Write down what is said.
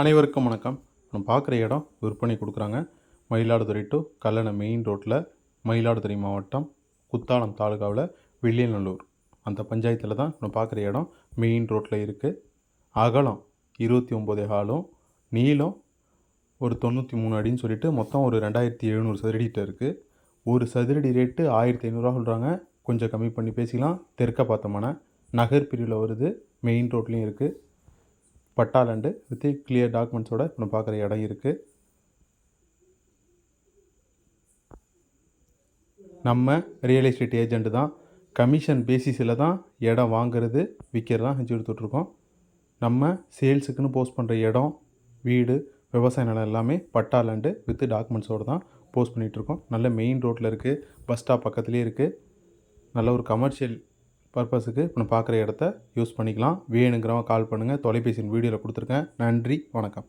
அனைவருக்கும் வணக்கம். நம்ம பார்க்குற இடம் விற்பனை கொடுக்குறாங்க. மயிலாடுதுறை டு கல்லணை மெயின் ரோட்டில் மயிலாடுதுறை மாவட்டம் குத்தாலம் தாலுகாவில் வில்லியநல்லூர். அந்த பஞ்சாயத்தில் தான் நம்ம பார்க்குற இடம் மெயின் ரோட்டில் இருக்குது அகலம் இருபத்தி ஒம்பது ஹாலும் நீளம் ஒரு தொண்ணூற்றி மூணு அடின்னு சொல்லிட்டு மொத்தம் ஒரு ரெண்டாயிரத்தி எழுநூறு சதுரடிகிட்ட இருக்குது ஒரு சதுரடி ரேட்டு ஆயிரத்தி ஐநூறுரூவா சொல்கிறாங்க கொஞ்சம் கம்மி பண்ணி பேசிக்கலாம். தெற்க பார்த்தோம்னா நகர் பிரிவில் வருது மெயின் ரோட்லேயும் இருக்குது பட்டாலண்டு வித் கிளியர் டாக்குமெண்ட்ஸோட நம்ம பார்க்குற இடம் இருக்குது நம்ம ரியல் எஸ்டேட் ஏஜெண்ட்டு தான். கமிஷன் பேசிஸில் தான் இடம் வாங்குறது விற்கிறது தான் செஞ்சு கொடுத்துட்ருக்கோம். நம்ம சேல்ஸுக்குன்னு போஸ்ட் பண்ணுற இடம் வீடு விவசாய நிலம் எல்லாமே பட்டாலண்டு வித் டாக்குமெண்ட்ஸோடு தான் போஸ்ட் பண்ணிகிட்ருக்கோம் நல்ல மெயின் ரோட்டில் இருக்குது பஸ் ஸ்டாப் பக்கத்துலேயே இருக்குது நல்ல ஒரு கமர்ஷியல் பர்பஸுக்கு இப்போ பார்க்குற இடத்த யூஸ் பண்ணிக்கலாம். வேணுங்கிறவங்க கால் பண்ணுங்கள் தொலைபேசியின் வீடியோவில் கொடுத்துருக்கேன். நன்றி. வணக்கம்.